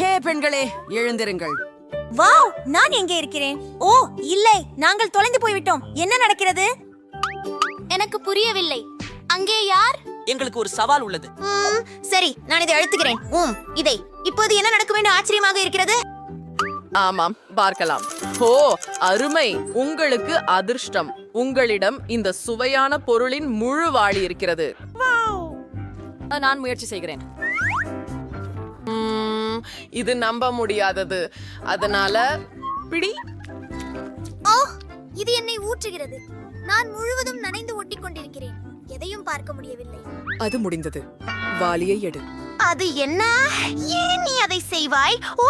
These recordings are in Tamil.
ஹே பெண்களே எழுந்திருங்கள். வாவ் நான் எங்கே இருக்கிறேன்? ஓ இல்லை நாங்கள் தொலைந்து போய்விட்டோம். என்ன நடக்கிறது? எனக்கு புரியவில்லை. அங்கே யார்? எங்களுக்கு ஒரு சவால் உள்ளது. சரி நான் இதை அழுத்துகிறேன். உம் இதை. இப்போது என்ன நடக்கும் என்று ஆச்சரியமாக இருக்கிறது? ஆமாம் பார்க்கலாம். ஓ அருமை. உங்களுக்கு அதிர்ஷ்டம். உங்களிடம் இந்த சுவையான பொருளின் முழு வாளி இருக்கிறது. நான் முயற்சி செய்கிறேன். இது நம்ப முடியாதது. அதனால பிடி. ஓ இது என்னை ஊற்றுகிறது. நான் முழுவதும் நனைந்து ஒட்டிக் கொண்டிருக்கிறேன். எதையும் பார்க்க முடியவில்லை. அது முடிந்தது. வாளியை எடு. அது என்ன? ஏன் நீ அதை செய்வாய்? ஓ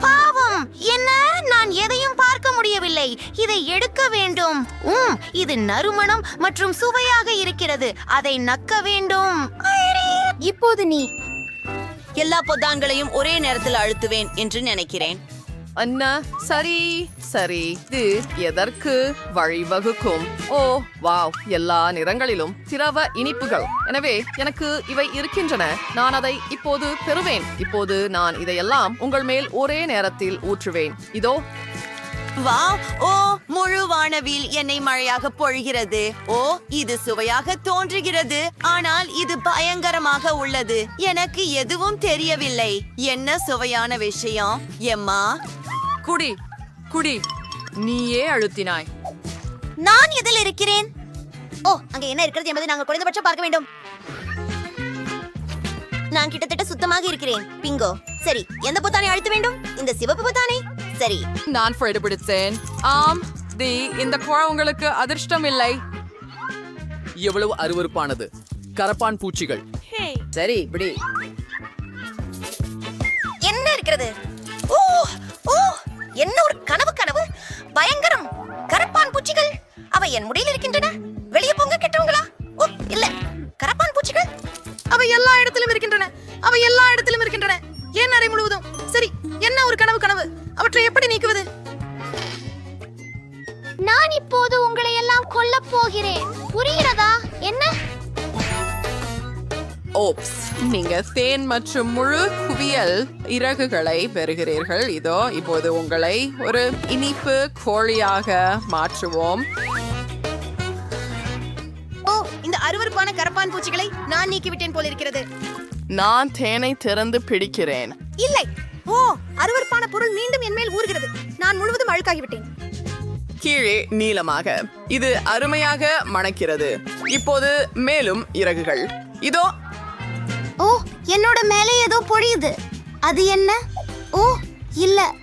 பாவம். என்ன? நான் எதையும் பார்க்க முடியவில்லை. இதை எடுக்க வேண்டும். உம் இது நறுமணம் மற்றும் சுவையாக இருக்கிறது. அதை நக்க வேண்டும். இப்போது நீ எல்லா பொத்தான்களையும் ஒரே நேரத்தில் அழுத்துவேன் என்று நினைக்கிறேன். அண்ணா சரி சரி. இது எதற்கு? வழிவகுக்கும். Oh wow. எல்லா நிறங்களிலும் திரவ இனிப்புகள். எனவே எனக்கு இவை இருக்கின்றன. நான் அதை இப்போது பெறுவேன். இப்போது நான் இதையெல்லாம் உங்கள் மேல் ஒரே நேரத்தில் ஊற்றுவேன். இதோ வா ஓ முழு வானவில் எண்ணெய் மழையாக பொழிகிறது. ஓ இது சுவையாக தோன்றுகிறது. ஆனால் இது பயங்கரமாக உள்ளது. எனக்கு எதுவும் தெரியவில்லை. என்ன சுவையான விஷயம் எம்மா? குடி குடி. நீயே அழுத்தினாய். நான் எதில் இருக்கிறேன்? ஓ அங்க என்ன இருக்கிறது என்பதை நாங்கள் குறைந்தபட்சம் பார்க்க வேண்டும். நான் கிட்டத்தட்ட சுத்தமாக இருக்கிறேன். பிங்கோ சரி எந்த பொத்தானை அழுத்த வேண்டும்? இந்த சிவப்பு பொத்தானை. சரி. நான் ஃப்ரைடு பிடித்தேன் ஆம் தி இந்த குழா உங்களுக்கு அதிர்ஷ்டம் இல்லை எவ்வளவு அருவருப்பானது. கரப்பான் பூச்சிகள். சரி இப்படி. என்ன இருக்கிறது? ஓ ஓ என்ன ஒரு கனவு கனவு? பயங்கரம். கரப்பான் பூச்சிகள். அவை என் முடியில் இருக்கின்றன. வெளியே போங்க கெட்டவங்களா? ஓ இல்ல. கரப்பான் பூச்சிகள்? அவை எல்லா இடத்திலும் இருக்கின்றன. அவை எல்லா இடத்திலும் இருக்கின்றன. ஏன் அறை முழுவதும்? சரி என்ன ஒரு கனவு கனவு? அவற்றை எப்படி நீக்குவது? நான் இப்போது உங்களை எல்லாம் கொல்லப் போகிறேன். புரிகிறதா? என்ன? ஓப்ஸ் நீங்க தேன் மற்றும் முழு குவியல் இறகுகளை பெறுகிறீர்கள். இதோ இப்போது உங்களை ஒரு இனிப்பு கோழியாக மாற்றுவோம். ஓ இந்த அருவருப்பான கரப்பான் பூச்சிகளை நான் நீக்கிவிட்டேன் போல இருக்கிறது நான் தேனை திறந்து பிடிக்கிறேன். இல்லை ஓ அருவருப்பான பொருள் மீண்டும் என் மேல் ஊறுகிறது. நான் முழுவதும் அழுக்காகிவிட்டேன். கீழே நீளமாக இது அருமையாக மணக்கிறது. இப்போது மேலும் இறகுகள். இதோ. ஓ என்னோட மேலே ஏதோ பொழியுது. அது என்ன? ஓ இல்ல.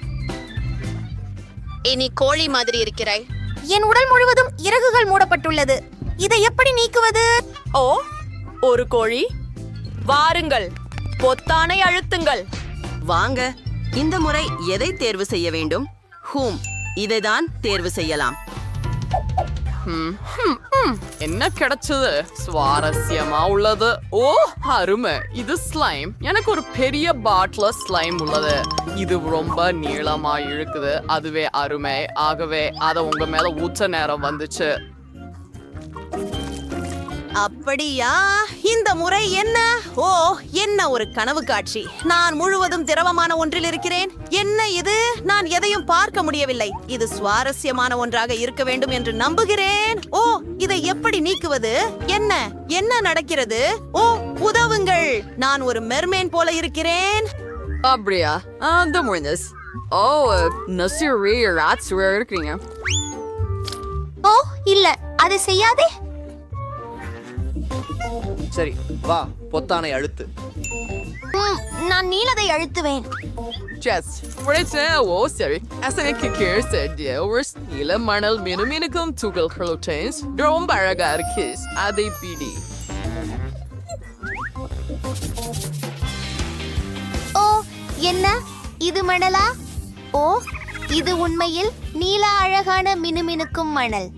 இனி கோழி மாதிரி இருக்கிறாய். என் உடல் முழுவதும் இறகுகள் மூடப்பட்டுள்ளது. இதை எப்படி நீக்குவது? ஓ ஒரு கோழி. வாருங்கள். பொத்தானை அழுத்துங்கள். வாங்க இந்த முறை எதை தேர்வு செய்ய வேண்டும்? ஹூம் இதைதான் தேர்வு செய்யலாம். ம், என்ன கிடைச்சது? சுவாரஸ்யமா உள்ளது. ஓ அருமை. இது ஸ்லைம். எனக்கு ஒரு பெரிய பாட்டில ஸ்லைம் உள்ளது. இது ரொம்ப நீளமா இழுக்குது. அதுவே அருமை. ஆகவே அதை உங்க மேல ஊச்ச நேரம் வந்துச்சு. அப்படியா? இந்த முறை என்ன? ஓ என்ன ஒரு கனவு காட்சி. நான் முழுவதும் திரவமான ஒன்றில் இருக்கிறேன். என்ன இது? நான் எதையும் பார்க்க முடியவில்லை. இது சுவாரஸ்யமான ஒன்றாக இருக்க வேண்டும் என்று நம்புகிறேன். ஓ இதை எப்படி நீக்குவது? என்ன? என்ன நடக்கிறது? ஓ உதவுங்கள். நான் ஒரு மெர்மேன் போல இருக்கிறேன். அப்படியா? அந்த முடிஞ்சஸ் ஓ நசிரி ராட்ஸ் இருக்கீங்க. ஓ இல்ல. அதை செய்யாதே. சரி வா பொத்தானை அழுத்து. நான் நீலதை அழுத்துவேன். உழைச்சேன் ஓ சரி அசனைக்கு கீழ் செடிய ஒரு நீல மணல் மினுமினுக்கும் துகள்களுடன் ரொம்ப அழகா இருக்கு. அதை பிடி. ஓ என்ன? இது மணலா? ஓ இது உண்மையில் நீல அழகான மினுமினுக்கும் மணல்.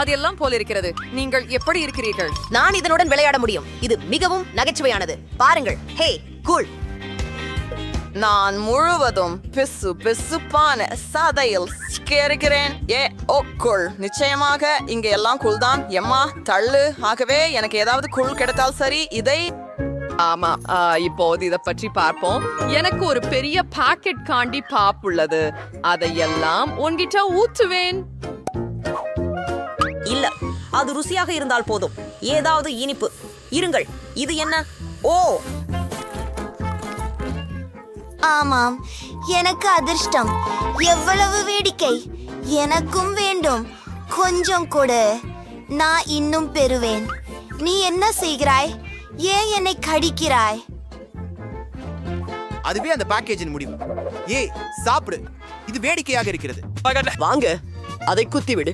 அது எல்லாம் போல இருக்கிறது. நீங்கள் எப்படி இருக்கிறீர்கள்? நான் இதனுடன் விளையாட முடியும். இது மிகவும் நகைச்சுவையானது. பாருங்கள். ஹே கூல் நான் முழுவதும் பிசு பிசுப்பான சதையில் சிக்கியிருக்கிறேன். ஏ ஓ குள் நிச்சயமாக இங்க எல்லாம் குள் தான் எம்மா தள்ளு. ஆகவே எனக்கு ஏதாவது குள் கிடைத்தால் சரி. இதை ஆமா இப்போது இத பற்றி பார்ப்போம். எனக்கு ஒரு பெரிய பாக்கெட் காண்டி பாப் உள்ளது. அதையெல்லாம் உன்கிட்ட ஊத்துவேன் இல்ல. அது ருசியாக இருந்தால் போதும். ஏதாவது இனிப்பு. இருங்கள். இது என்ன? ஓ! ஆமாம். எனக்கு அதிர்ஷ்டம். எவ்வளவு வேடிக்கை. எனக்கும் வேண்டும். கொஞ்சம் கொடு. நான் இன்னும் பெறுவேன். நீ என்ன செய்கிறாய்? ஏன் என்னை கடிக்கிறாய்? அதுவே அந்த பேக்கேஜின் முடிவு. ஏய் சாப்பிடு. இது வேடிக்கையாக இருக்கிறது. வாங்க. அதை குத்திவிடு.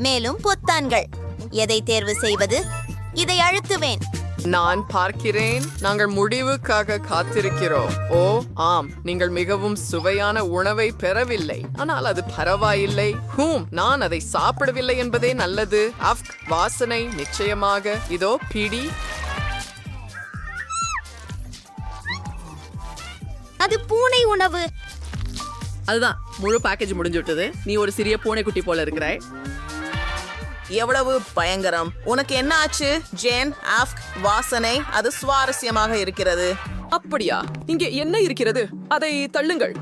மேலும் பொத்தான்கள். எதை தேர்வு செய்வது? இதை அழுத்துவேன். நான் பார்க்கிறேன். நாங்கள் முடிவுக்காக காத்திருக்கிறோம். ஓ ஆம். நீங்கள் மிகவும் சுவையான உணவை பெறவில்லை. ஆனால் அது பரவாயில்லை. ஹூம் நான் அதை சாப்பிடவில்லை என்பதே நல்லது. அஃப் வாசனை நிச்சயமாக. இதோ பிடி. அது பூனை உணவு. அதுதான். முழு பேக்கேஜ் முடிஞ்சு விட்டது. நீ ஒரு சிறிய பூனைக்குட்டி போல இருக்கிறாய். எவ்வளவு பயங்கரம்? உனக்கு என்ன ஆச்சு? ஜேன் ஆஃப்க் வாசனை அது சுவாரஸ்யமாக இருக்கிறது. அப்படியா? இங்கே என்ன இருக்கிறது? அதை தள்ளுங்கள்.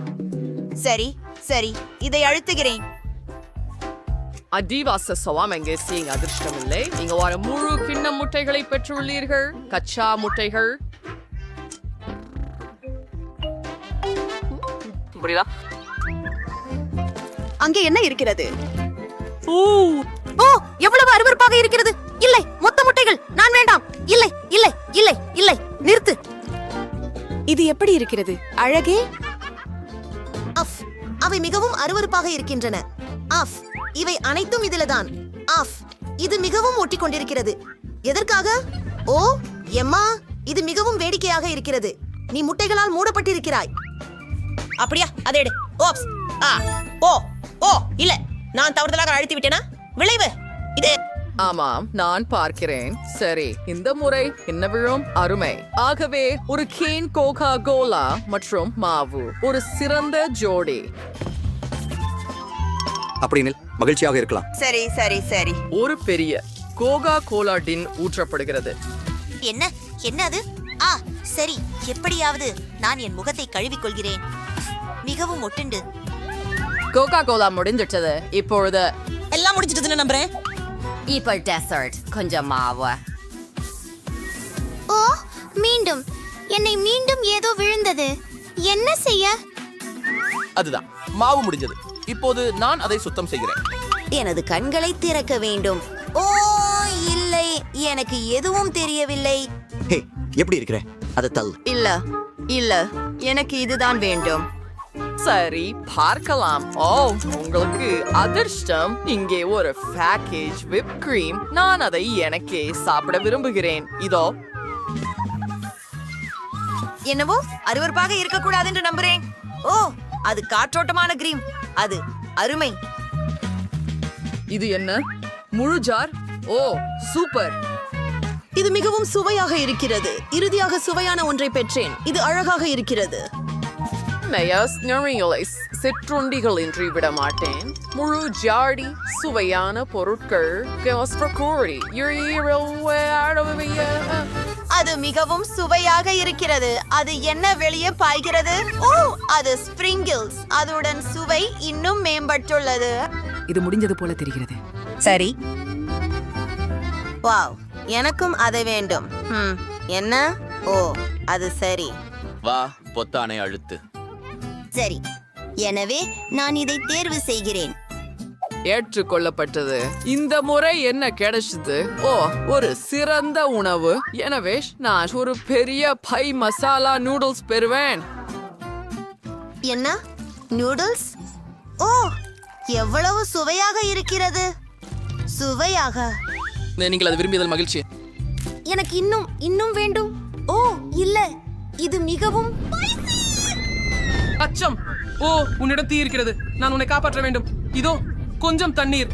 சரி சரி இதை அழுத்துகிறேன். அடிவாச சவாம் எங்கே? சீங்க அதிர்ஷ்டம் இல்லை நீங்க வர முழு கிண்ண முட்டைகளை பெற்றுள்ளீர்கள். கச்சா முட்டைகள். புரியுதா? அங்கே என்ன இருக்கிறது? ஓ ஓ எவ்வளவு அருவருப்பாக இருக்கிறது? இல்லை மொத்த முட்டைகள். நான் வேண்டாம். இல்லை இல்லை இல்லை இல்லை. நிறுத்து. இது எப்படி இருக்கிறது? அழகே? அஃப் அவை மிகவும் அருவருப்பாக இருக்கின்றன. அஃப் இவை அனைத்தும் இதில்தான். அஃப் இது மிகவும் ஒட்டிக் கொண்டிருக்கிறது எதற்காக? ஓ எம்மா இது மிகவும் வேடிக்கையாக இருக்கிறது. நீ முட்டைகளால் மூடப்பட்டிருக்கிறாய். அப்படியா? அதை எடு. ஓப்ஸ் ஆ ஓ ஓ இல்ல. நான் தவறுதலாக அழுத்தி விட்டேனா விளைவு. இது. ஆமாம் நான் பார்க்கிறேன். சரி இந்த முறை என்ன விழும்? அருமை. ஆகவே ஒரு கேன் கோகா கோலா மற்றும் மாவு. ஒரு சிறந்த ஜோடி. அப்படின்னு மகிழ்ச்சியாக இருக்கலாம். சரி சரி சரி. ஒரு பெரிய கோகா கோலா டின் ஊற்றப்படுகிறது. என்ன? என்ன அது? ஆ சரி. எப்படியாவது நான் என் முகத்தை கழுவிக் கொள்கிறேன் மிகவும் ஒட்டுண்டு. கோகா கோலா முடிஞ்சிட்டது. இப்பொழுது எல்லாம் முடிச்சிட்டதுன்னு நம்புறேன். இப்போ டெசர்ட் கொஞ்சம் மாவு. ஓ மீண்டும். என்னை மீண்டும் ஏதோ விழுந்தது. என்ன செய்ய? அதுதான் மாவு முடிஞ்சது. இப்போது நான் அதை சுத்தம் செய்கிறேன். எனது கண்களை திறக்க வேண்டும். ஓ இல்லை எனக்கு எதுவும் தெரியவில்லை. ஹே எப்படி இருக்கிற? அதை தள்ளு. இல்ல இல்ல எனக்கு இதுதான் வேண்டும். சரி பார்க்கலாம். ஓ உங்களுக்கு அதிர்ஷ்டம். இங்கே ஒரு பேக்கேஜ் விப் கிரீம் நான் அதை எனக்கே சாப்பிட விரும்புகிறேன். இதோ. என்னவோ? அருவருப்பாக இருக்கக்கூடாது என்று நம்புறேன். ஓ அது காற்றோட்டமான கிரீம் அது அருமை. இது என்ன? முழு ஜார்? ஓ சூப்பர். இது மிகவும் சுவையாக இருக்கிறது. இறுதியாக சுவையான ஒன்றை பெற்றேன். இது அழகாக இருக்கிறது. நயஸ் நுழைகளை சிற்றுண்டிகள் இன்றி விட மாட்டேன் முழு ஜாடி சுவையான பொருட்கள் அது மிகவும் சுவையாக இருக்கிறது. அது என்ன வெளியே பாய்கிறது? ஓ அது ஸ்பிரிங்கிள்ஸ். அதுடன் சுவை இன்னும் மேம்பட்டுள்ளது. இது முடிஞ்சது போல தெரிகிறது. சரி. வாவ் எனக்கும் அது வேண்டும். ம், என்ன? ஓ அது சரி. வா பொத்தானை அழுத்து. சரி. எனவே நான் இதை தேர்வு செய்கிறேன். ஏற்றுக்கொள்ளப்பட்டது. இந்த முறை என்ன கிடைச்சது? ஓ ஒரு சிறந்த உணவு. எனவே நான் ஒரு பெரிய பை மசாலா நூடுல்ஸ் பெறுவேன். என்ன? நூடுல்ஸ் ஓ எவ்வளவு சுவையாக இருக்கிறது. சுவையாக. நீங்கள் அது விரும்பியதில் மகிழ்ச்சி. எனக்கு இன்னும் இன்னும் வேண்டும். ஓ இல்ல. இது மிகவும் அச்சம். ஓ உன்னிடம் தீ இருக்கிறது. நான் உன்னை காப்பாற்ற வேண்டும். இதோ கொஞ்சம் தண்ணீர்.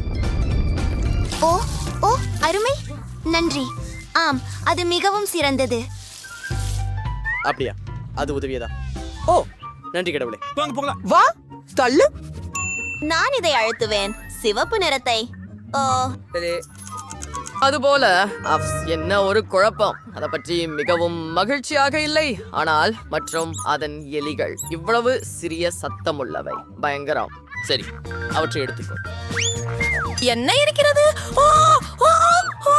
ஓ ஓ அருமை. நன்றி. ஆம் அது மிகவும் சிறந்தது. அப்படியா? அது உதவியதா? ஓ நன்றி கடவுளே. வாங்க போகலாம் வா தள்ளு. நான் இதை அழுத்துவேன். சிவப்பு நிறத்தை. ஓ. அதுபோல என்ன ஒரு குழப்பம். அதை பற்றி மிகவும் மகிழ்ச்சியாக இல்லை. ஆனால் மற்றும் அதன் எலிகள் இவ்வளவு சிறிய சத்தமுள்ளவை. பயங்கரம். சரி அவற்றை எடுத்துக்கோ. என்ன இருக்கிறது? ஓ ஓ ஓ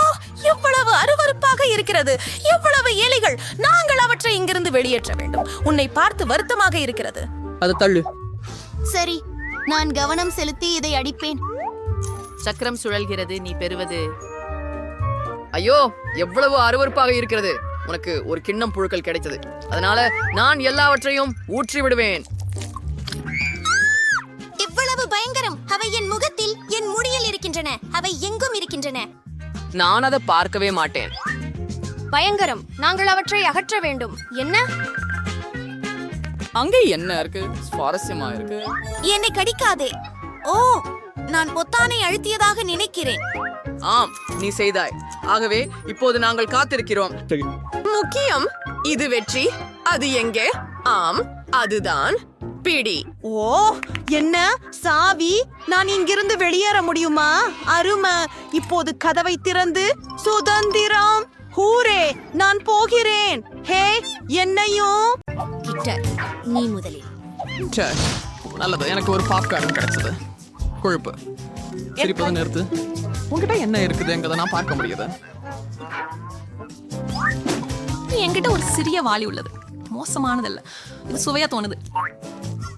எவ்வளவு அருவருப்பாக இருக்கிறது. எவ்வளவு எலிகள். நாங்கள் அவற்றை இங்கிருந்து வெளியேற்ற வேண்டும். உன்னை பார்த்து வருத்தமாக இருக்கிறது. அதை தள்ளு. சரி நான் கவனம் செலுத்தி இதை அடிப்பேன். சக்கரம் சுழல்கிறது. நீ பெறுவது ஐயோ எவ்வளவு அருவருப்பாக இருக்கிறது. உனக்கு ஒரு கிண்ணம் புழுக்கள் கிடைத்தது. அதனால நான் எல்லாவற்றையும் ஊற்றி விடுவேன். இவ்வளவு பயங்கரம். அவை என் முகத்தில் என் முடியில் இருக்கின்றன. அவை எங்கும் இருக்கின்றன. நான் அதை பார்க்கவே மாட்டேன். பயங்கரம். நாங்கள் அவற்றை அகற்ற வேண்டும். என்ன? அங்கே என்ன இருக்கு? சுவாரஸ்யமா இருக்கு? என்னை கடிக்காதே. ஓ நான் பொத்தானை அழுத்தியதாக நினைக்கிறேன். ஆம் நீ செய்தாய். ஆகவே இப்போது நாங்கள் காத்திருக்கிறோம். முக்கியம் இது வெற்றி அது எங்கே? ஆம் அதுதான். பிடி. ஓ என்ன? சாவி? நான் இங்கிருந்து வெளியேற முடியுமா? அருமை. இப்போது கதவை திறந்து சுதந்திரம் ஹூரே நான் போகிறேன். ஹே என்னையும்? கிட்ட நீ முதலில். நல்லது. எனக்கு ஒரு பாப்கார்ன் கிடைச்சது. கொழுப்பு. சிரிப்பதை நிறுத்து. உங்ககிட்ட என்ன இருக்குதுங்கிறத நான் பார்க்க முடியுது. என்கிட்ட ஒரு சிறிய வாளி உள்ளது. மோசமானதல்ல. இது சுவையா தோணுது.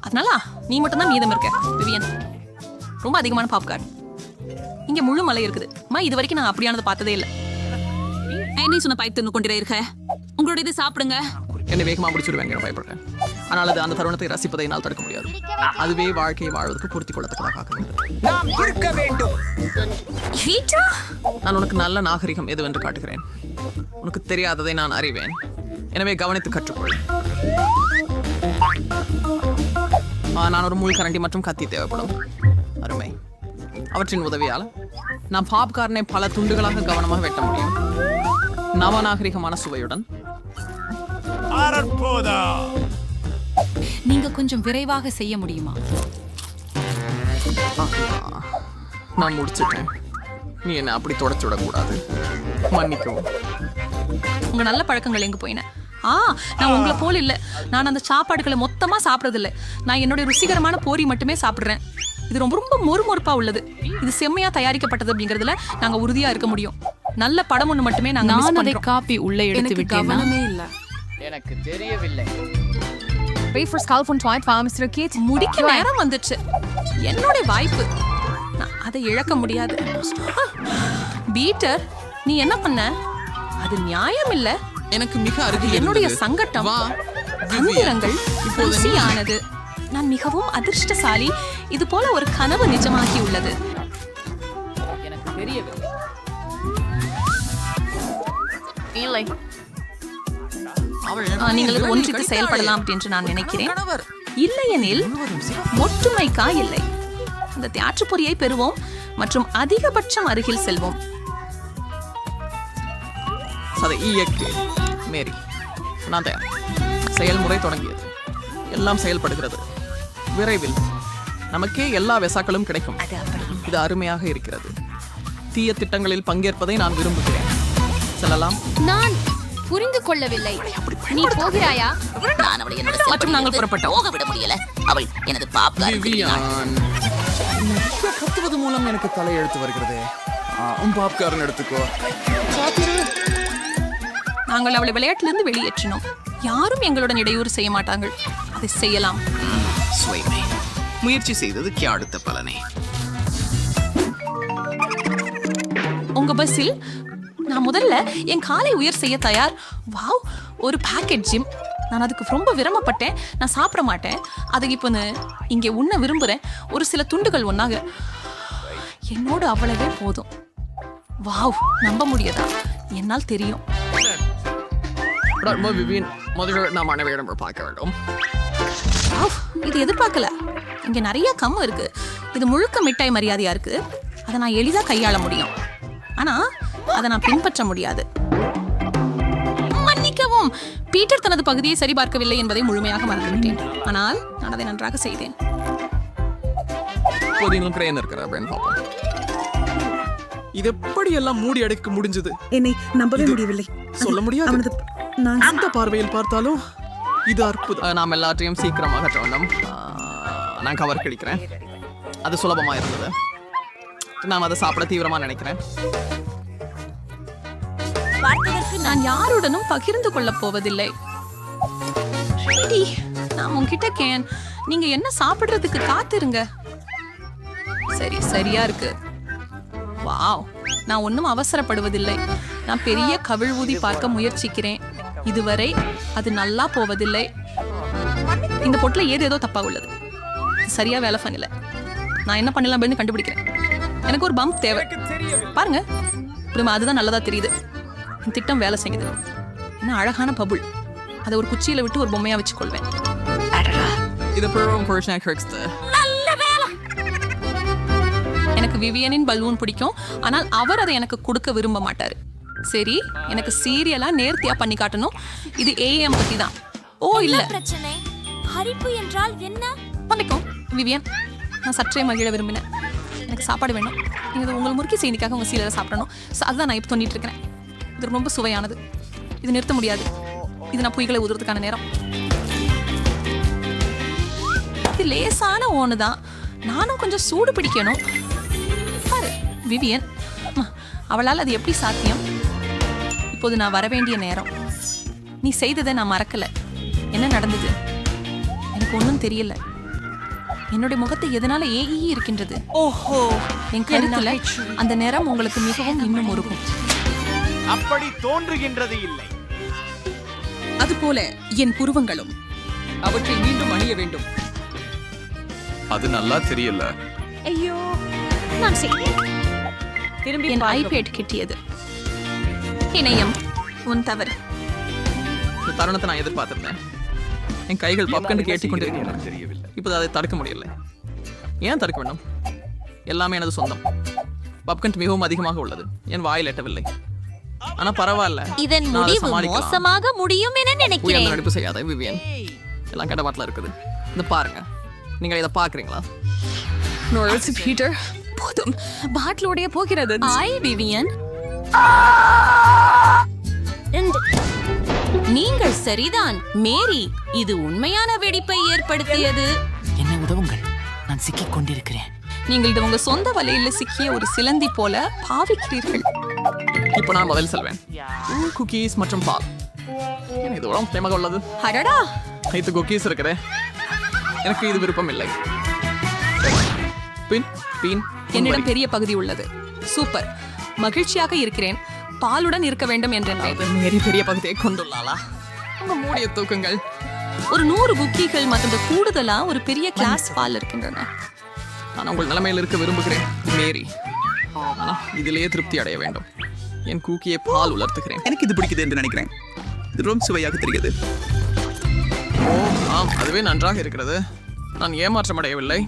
அதனால நீ மட்டும்தான் மீதம் இருக்க விவியன். ரொம்ப அதிகமான பாப்கார்ன். இங்க முழு மலை இருக்குது. அம்மா இது வரைக்கும் நான் அப்படியானதை பார்த்ததே இல்லை. நீ சொன்ன பாய்த்து தின்னு கொண்டிரே இருக்க உங்களோட இது சாப்பிடுங்க. என்னை வேகமா முடிச்சிடுவேங்க பயப்படுறேன். ஆனால் அது அந்த தருணத்தை ரசிப்பதை என்னால் தடுக்க முடியாது. அதுவே வாழ்க்கையை வாழ்வதற்கு பொருத்தி கொள்ளத்தக்கதாக வேண்டும். நான் உனக்கு நல்ல நாகரிகம் எதுவென்று காட்டுகிறேன். உனக்கு தெரியாததை நான் அறிவேன். எனவே கவனித்து கற்றுக்கொள். நான் ஒரு முள் கரண்டி மற்றும் கத்தி தேவைப்படும். அருமை. அவற்றின் உதவியால் நான் பாப்கார்னை பல துண்டுகளாக கவனமாக வெட்ட முடியும். நவநாகரிகமான சுவையுடன் நீங்க கொஞ்சம் விரைவாக செய்ய முடியுமா? நான் முடிச்சிட்டேன். நீ என்ன அப்படி தொடச்சு விடக்கூடாது. மன்னிக்கவும். உங்க நல்ல பழக்கங்கள் எங்க போயின? ஆ நான் உங்களை போல இல்ல. நான் அந்த சாப்பாடுகளை மொத்தமா சாப்பிடுறது இல்ல நான் என்னுடைய ருசிகரமான போரி மட்டுமே சாப்பிடுறேன். இது ரொம்ப ரொம்ப மொறுமொறுப்பா உள்ளது. இது செம்மையா தயாரிக்கப்பட்டது அப்படிங்கறதுல நாங்க உறுதியா இருக்க முடியும். நல்ல படம் ஒண்ணு மட்டுமே நாங்க நான் அதை காப்பி உள்ள எடுத்து விட்டேன்? கவனமே இல்ல. எனக்கு தெரியவில்லை. முடிக்க நேரம் வந்துச்சு. என்னோட வாய்ப்பு. நான் அதை இழக்க முடியாது. பீட்டர் நீ என்ன பண்ண? அது நியாயம் இல்ல. எனக்கு மிக அருகில் என்னுடைய இருந்தது. சங்கட்டம் வா அங்குலங்கள் இப்போது நீ- ருசியானது. நான் மிகவும் அதிர்ஷ்டசாலி. இது போல ஒரு கனவு நிஜமாகி உள்ளது. எனக்கு தெரியவில்லை. இல்லை. நீங்கள் ஒன்றித்து. செயல்படலாம் என்று நான் நினைக்கிறேன். இல்லையெனில் ஒற்றுமைக்கா இல்லை. அந்த தியாற்று பொறியை பெறுவோம் மற்றும் அதிகபட்சம் அருகில் செல்வோம். அதை மேரி நான் தயார். செயல்முறை தொடங்கியது. எல்லாம் செயல்படுகிறது. விரைவில் நமக்கே எல்லா வெசாக்களும் கிடைக்கும். இது அருமையாக இருக்கிறது. தீய திட்டங்களில் பங்கேற்பதை நான் விரும்புகிறேன். செல்லலாம். நான் புரிந்து கொள்ளவில்லை. நீ போகிறாயா? மற்றும் நாங்கள் புறப்பட்டோம். போக விட முடியல. அவள் எனது பாப்கார்ன் கத்துவது மூலம் எனக்கு தலையெழுத்து வருகிறது. உன் பாப்காரன் எடுத்துக்கோ. நாங்கள் அவளை விளையாட்டிலிருந்து வெளியேற்றினோம். யாரும் எங்களுடன் இடையூறு செய்ய மாட்டார்கள். அதை செய்யலாம். முயற்சி செய்ததுக்கு அடுத்த பலனே. உங்க பஸ்ஸில் நான் முதல்ல என் காலை உயர் செய்ய தயார். வாவ் ஒரு பாக்கெட் ஜிம் நான் அதுக்கு ரொம்ப விரும்பப்பட்டேன். நான் சாப்பிட மாட்டேன். அதை இப்போ நான் இங்கே உண்ண விரும்புகிறேன் ஒரு சில துண்டுகள் ஒன்றாக என்னோடு அவ்வளவே போதும். வாவ் நம்ப முடியாதா? என்னால் தெரியும். முதல்ல நாம் அனைவரிடம் பார்க்க வேண்டும். வாவ் இது எதிர்பார்க்கல. இங்கே நிறைய கம் இருக்கு. இது முழுக்க மிட்டாய் மரியாதையா இருக்கு. அதை நான் எளிதாக கையாள முடியும். ஆனா அதை நான் பின்பற்ற முடியாது. மன்னிக்கவும் பீட்டர் தனது பகுதியை சரிபார்க்கவில்லை என்பதை முழுமையாக மறந்துவிட்டேன். ஆனால் நான் அதை நன்றாக செய்தேன். இது எப்படி எல்லாம் மூடி அடைக்க முடிஞ்சது? என்னை நம்பவே முடியவில்லை. சொல்ல முடியாது. அவனது நான் எந்த பார்வையில் பார்த்தாலும் இது அற்புதம். நாம் எல்லாத்தையும் சீக்கிரமாக கற்ற வேண்டும் ஆஹ், நான் கவர் கிடைக்கிறேன் அது சுலபமா இருந்தது நான் அதை சாப்பிட தீவிரமா நினைக்கிறேன். நான் யாருடனும் பகிர்ந்து கொள்ளப் போவதில்லை. நான் உங்ககிட்ட கேன் நீங்க என்ன சாப்பிடுறதுக்கு காத்திருங்க. சரி சரியா இருக்கு. வாவ் நான் ஒன்றும் அவசரப்படுவதில்லை. நான் பெரிய கவிழ் ஊதி பார்க்க முயற்சிக்கிறேன். இதுவரை அது நல்லா போவதில்லை. இந்த பொட்டில் ஏது ஏதோ தப்பாக உள்ளது. சரியா வேலை பண்ணல. நான் என்ன பண்ணலாம் அப்படின்னு கண்டுபிடிக்கிறேன். எனக்கு ஒரு பம்ப் தேவை. பாருங்க. அதுதான் நல்லதா தெரியுது. திட்டம் வேலை செய்யுது. என்ன அழகான பபுள் அதை ஒரு குச்சியில விட்டு ஒரு பொம்மையா புருஷனாக கிடைச்சது எனக்கு விவியனின் பலூன் பிடிக்கும். ஆனால் அவர் அதை எனக்கு கொடுக்க விரும்ப மாட்டாரு. சரி எனக்கு சீரியலா நேர்த்தியா பண்ணி காட்டணும். இது ஏஎம் பத்தி தான் ஓ இல்ல. பிரச்சனை? ஹரிப்பு என்றால் என்ன? பண்ணிக்கோ விவியன். நான் சற்றே மகிழ விரும்பினேன். எனக்கு சாப்பாடு வேணும். நீங்க இது உங்கள் முறுக்கி செய்திக்காக உங்க சீரியலை சாப்பிடணும். அதுதான் நான் இப்போ தொண்ணிட்டு இருக்கிறேன். இது ரொம்ப சுவையானது. இது நிறுத்த முடியாது. இது நான் பொய்களை உதுறதுக்கான நேரம். இது லேசான ஓனு தான். நானும் கொஞ்சம் சூடு பிடிக்கணும். பாரு விவியன். அவளால் அது எப்படி சாத்தியம்? இப்போது நான் வர வேண்டிய நேரம். நீ செய்ததை நான் மறக்கல. என்ன நடந்தது? எனக்கு ஒன்றும் தெரியல. என்னுடைய முகத்தை எதனால ஏகி இருக்கின்றது? ஓஹோ என் கருத்துல அந்த நிறம் உங்களுக்கு மிகவும் இன்னும் உருகும். அப்படி தோன்றுகின்றது இல்லை. அதுபோல என் புருவங்களும் அவற்றை மீண்டும் அணிய வேண்டும். அது நல்லா தெரியல. ஐயோ நான் செய்தேன் திரும்பி என் ஐபேட் கிட்டியது. இணையம் உன் தவறு. இந்த தருணத்தை நான் எதிர்பார்த்திருந்தேன். என் கைகள் பப்கண்டு கேட்டி கொண்டிருக்கின்றன இப்போ அதை தடுக்க முடியல. ஏன் தடுக்க வேண்டும்? எல்லாமே எனது சொந்தம். பப்கண்ட் மிகவும் அதிகமாக உள்ளது. என் வாயில் எட்டவில்லை. ஆனா பரவாயில்ல. இதன் முடிவு. மோசமாக முடியும் என நினைக்கிறேன் நடிப்பு செய்யாத விவியன். எல்லாம் கடமாட்டில் இருக்குது. இந்த பாருங்க. நீங்க இதை பாக்குறீங்களா நுழைச்சு பீட்டர் போதும். பாட்டிலோடைய போகிறது. ஐ விவியன். நீங்கள் சரிதான். மேரி இது உண்மையான வெடிப்பை ஏற்படுத்தியது. என்னை உதவுங்கள். நான் சிக்கிக் கொண்டிருக்கிறேன் நீங்கள் இது உங்க சொந்த வலையில சிக்கிய ஒரு சிலந்தி போல பாவிக்கிறீர்கள். இப்போ நான் முதல் செல்வேன். குக்கீஸ் மற்றும் பால். இது உடம்பு பிரேமாக உள்ளது? அடடா ஐத்து குக்கீஸ் இருக்குது. எனக்கு இது விருப்பம் இல்லை. பின் பின் என்னிடம் பெரிய பகுதி உள்ளது. சூப்பர். மகிழ்ச்சியாக இருக்கிறேன். பாலுடன் இருக்க வேண்டும் என்றேன் மேரி பெரிய பகுதியை கொண்டுள்ளாளா? உங்க மூடிய தூக்குங்கள். ஒரு நூறு குக்கீகள் மற்றும் கூடுதலா ஒரு பெரிய கிளாஸ் பால் இருக்கின்றன. நான் உங்கள் நிலைமையில் இருக்க விரும்புகிறேன். மேரி. ஆனா இதிலேயே திருப்தி அடைய வேண்டும். என் கூக்கியை பால் உலர்த்துகிறேன். எனக்கு இது பிடிக்குது என்று நினைக்கிறேன். இது ரொம்ப சுவையாக தெரிகிறது. ஓ ஆம் அதுவே நன்றாக இருக்கிறது. நான் ஏமாற்றம் அடையவில்லை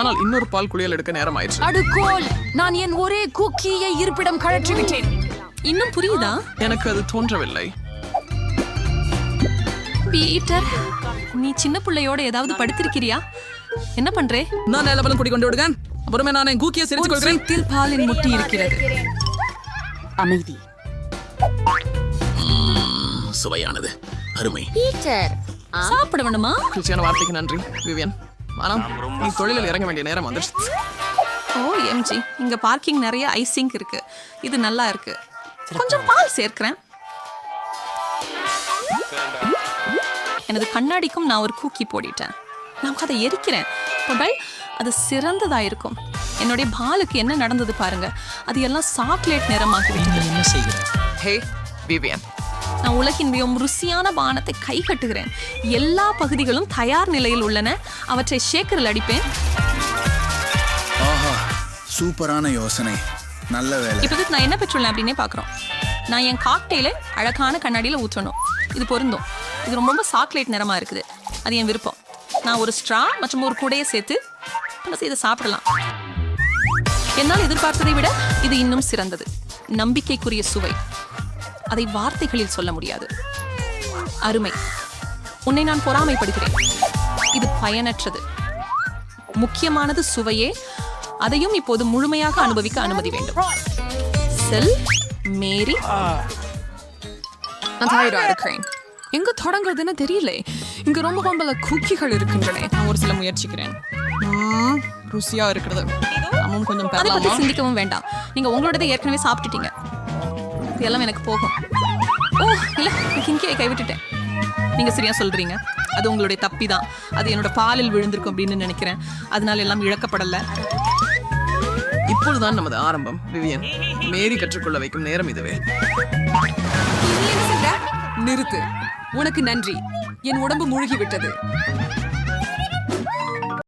ஆனால் இன்னொரு பால் குளியல் எடுக்க நேரம் ஆயிடுச்சு அடுக்கோல் நான் என் ஒரே குக்கியை இருப்பிடம் கழற்றி விட்டேன் இன்னும் புரியுதா? எனக்கு அது தோன்றவில்லை. பீட்டர் நீ சின்ன பிள்ளையோட ஏதாவது படுத்திருக்கிறியா? என்ன பண்றே? நான் நிலவலம் குடிக்கொண்டு விடுகிறேன். அப்புறமே நான் என் கூக்கியை சிரித்துக் கொள்கிறேன். பாலின் முட்டி இருக்கிறது அமைதி. சுவையானது. அருமை. பீட்டர். சாப்பிட வேணுமா மகிழ்ச்சியான வார்த்தைக்கு நன்றி விவியன். ஆனால் நீ தொழிலில் இறங்க வேண்டிய நேரம் வந்துருச்சு ஓ எம்ஜி இங்க பார்க்கிங் நிறைய ஐசிங் இருக்கு. இது நல்லா இருக்கு. கொஞ்சம் பால் சேர்க்கிறேன். எனது கண்ணாடிக்கும் நான் ஒரு கூக்கி போடிட்டேன். நான் அதை எரிக்கிறேன். பபல் அது சிறந்ததா இருக்கும் என்னுடைய பாலுக்கு என்ன நடந்தது பாருங்க. அது எல்லாம் சாக்லேட் நிறமாகி விட்டது என்ன செய்கிறேன் ஹே விவியன். நான் உலகின் மிகவும் ருசியான பானத்தை கை கட்டுகிறேன். எல்லா பகுதிகளும் தயார் நிலையில் உள்ளன. அவற்றை ஷேக்கரில் அடிப்பேன். ஆஹா சூப்பரான யோசனை. நல்ல வேலை. இப்போதைக்கு நான் என்ன பெற்றுள்ளேன் அப்படின்னே பார்க்குறோம். நான் என் காக்டெயில அழகான கண்ணாடியில் ஊற்றணும். இது பொருந்தும். இது ரொம்ப ரொம்ப சாக்லேட் நிறமா இருக்குது. அது என் விருப்பம். நான் ஒரு ஸ்ட்ரா மற்றும் ஒரு குடையை சேர்த்து நம்ம இதை சாப்பிடலாம். என்னால் எதிர்பார்த்ததை விட இது இன்னும் சிறந்தது. நம்பிக்கைக்குரிய சுவை. அதை வார்த்தைகளில் சொல்ல முடியாது. அருமை. உன்னை நான் பொறாமைப்படுகிறேன். இது பயனற்றது. முக்கியமானது சுவையே. அதையும் இப்போது முழுமையாக அனுபவிக்க அனுமதி வேண்டும். பாசில் மேரி. நான் தயாரா இருக்கிறேன். எங்க தொடங்குறதுன்னு தெரியல. இங்க ரொம்ப பல குக்கிகள் இருக்கின்றன. நான் ஒரு சில முயற்சிக்கிறேன். ருசியா இருக்கிறது. அம்மும் கொஞ்சம் அதை பத்தி சிந்திக்கவும் வேண்டாம். நீங்க உங்களோடதை ஏற்கனவே சாப்பிட்டுட்டீங்க. இது எல்லாம் எனக்கு போகும். ஓ இல்ல கிங்கியை கைவிட்டுட்டேன். நீங்க சரியா சொல்றீங்க. அது உங்களுடைய தப்பி தான் அது என்னோட பாலில் விழுந்திருக்கும் அப்படின்னு நினைக்கிறேன். அதனால எல்லாம் இழக்கப்படல. இப்பொழுதுதான் நமது ஆரம்பம் விவியன். மேரி கற்றுக்கொள்ள வைக்கும் நேரம் இதுவே. நிறுத்து. உனக்கு நன்றி. என் உடம்பு முழுகி விட்டது